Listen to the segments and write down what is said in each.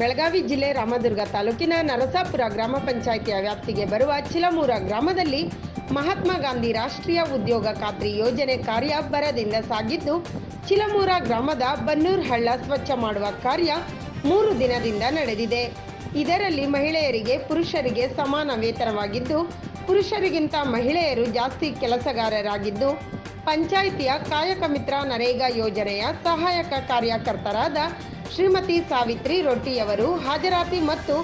ಬೆಳಗಾವಿ ಜಿಲ್ಲೆ ರಾಮದುರ್ಗ ತಾಲೂಕಿನ ನರಸಾಪುರ ಗ್ರಾಮ ಪಂಚಾಯಿತಿಯ ವ್ಯಾಪ್ತಿಗೆ ಬರುವ ಚಿಲಮೂರ ಗ್ರಾಮದಲ್ಲಿ ಮಹಾತ್ಮ ಗಾಂಧಿ ರಾಷ್ಟ್ರೀಯ ಉದ್ಯೋಗ ಖಾತ್ರಿ ಯೋಜನೆ ಕಾರ್ಯ ಭರದಿಂದ ಸಾಗಿದ್ದು, ಚಿಲಮೂರ ಗ್ರಾಮದ ಬನ್ನೂರ್ ಹಳ್ಳ ಸ್ವಚ್ಛ ಮಾಡುವ ಕಾರ್ಯ ಮೂರು ದಿನದಿಂದ ನಡೆದಿದೆ. ಇದರಲ್ಲಿ ಮಹಿಳೆಯರಿಗೆ ಪುರುಷರಿಗೆ ಸಮಾನ ವೇತನವಾಗಿದ್ದು, ಪುರುಷರಿಗಿಂತ ಮಹಿಳೆಯರು ಜಾಸ್ತಿ ಕೆಲಸಗಾರರಾಗಿದ್ದು, ಪಂಚಾಯಿತಿಯ ಕಾಯಕ ಮಿತ್ರ ನರೇಗಾ ಯೋಜನೆಯ ಸಹಾಯಕ ಕಾರ್ಯಕರ್ತರಾದ ಶ್ರೀಮತಿ ಸಾವಿತ್ರಿ ರೊಟ್ಟಿಯವರು ಹಾಜರಾತಿ ಮತ್ತು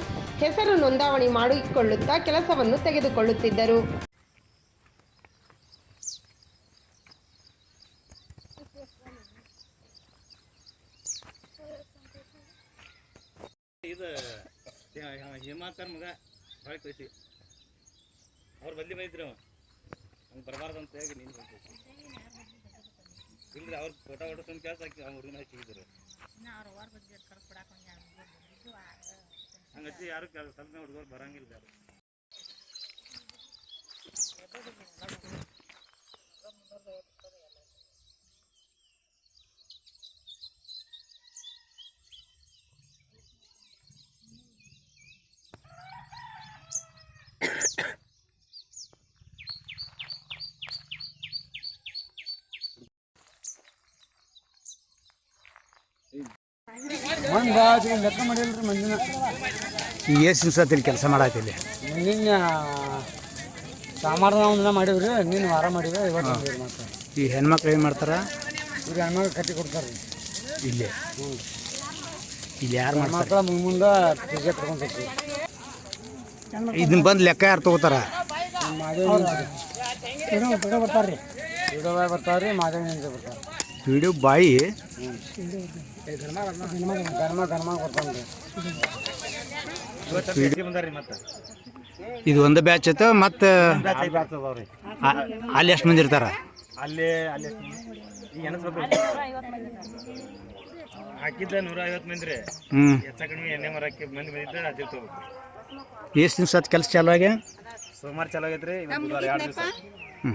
ಹೆಸರು ನೋಂದಾವಣಿ ಮಾಡಿಕೊಳ್ಳುತ್ತಾ ಕೆಲಸವನ್ನು ತೆಗೆದುಕೊಳ್ಳುತ್ತಿದ್ದರು. ಇದು ಭಾಳ ಅವ್ರು ಬದಲಿ ಬಂದಿದ್ರು ಹಂಗೆ ಬರಬಾರ್ದು ಅಂತ ಹೇಳಿ ನೀನು ಇಲ್ರಿ, ಅವ್ರ ಫೋಟೋ ಹೊಡ್ಸ್ಕೊಂಡು ಕೆಲಸ ಹಾಕಿ ಅವ್ನ ಹುಡುಗನ ಹಚ್ಚಿದ್ರು ಹಂಗೆ ಹಚ್ಚಿ ಯಾರು ಕೆಲ ಸ್ವಲ್ಪ ಹುಡುಗರು ಬರಂಗಿಲ್ಲ ಯಾರು ಮಂದಿ ಭಾಳ ಲೆಕ್ಕ ಮಾಡಿಲ್ರಿ ಮಂದಿನ ಎಷ್ಟು ದಿವಸ ಕೆಲಸ ಮಾಡತ್ತಿಲ್ಲಿ ನಿನ್ನ ಸೋಮವಾರ ಒಂದಿನ ಮಾಡಿದ್ರಿ ನಿನ್ನ ನೀನು ವಾರ ಮಾಡಿವಿ ಇವತ್ತು ಮಾಡಿವ್ರಿ ಮತ್ತೆ ಈ ಹೆಣ್ಮಕ್ಳು ಏನು ಮಾಡ್ತಾರೆ? ಈಗ ಹೆಣ್ಮಕ್ಳು ಕಟ್ಟಿ ಕೊಡ್ತಾರೆ. ರೀ ಇಲ್ಲಿ ಇಲ್ಲಿ ಯಾರು ಮಾಡ್ತಾರೆ? ಮಕ್ಕಳ ಮುಂದೆ ಮುಂದೆ ಪೂಜೆ ಕಟ್ಕೊಂತೈತಿ ಇದನ್ನ ಬಂದು ಲೆಕ್ಕ ಯಾರು ತಗೋತಾರ? ಮಾದೇವಿ ಬಿಡೋ ಬರ್ತಾರೆ ರೀ ಬರ್ತಾರೆ ರೀ ಮಾದೇವಿ ನಿಂತ ಬರ್ತಾರೆ. ವಿಡಿಯೋ ಬಾಯಿ ಗರ್ಮ ಗರ್ಮ ಬರ್ತಾನೆ ರೀ ಇವತ್ತು ಬಂದಾರಿ ಮತ್ತೆ ಇದು ಒಂದು ಬ್ಯಾಚ್ ಐತೆ ಮತ್ತೆ ಅಲ್ಲಿ ಎಷ್ಟು ಮಂದಿ ಇರ್ತಾರ? ಅಲ್ಲಿ ಅಲ್ಲಿ ಈಗ ಎನಸ್ಬೇಕು ಹಾಕಿದ್ದ ನೂರ ಐವತ್ತು ಮಂದಿ ರೀ. ಹೆಚ್ಚ ಕಡಿಮೆ ಎಣ್ಣೆ ಮಂದಿ ಬಂದಿದ್ರೆ ಅದೇ ತಗೋಬೇಕು. ಎಷ್ಟು ದಿವಸ ಕೆಲಸ ಚಾಲು ಆಗಿ ಸೋಮವಾರ ಚಾಲು ಆಗೈತ್ರಿ ರೀ ಎರಡು ದಿವಸ. ಹ್ಞೂ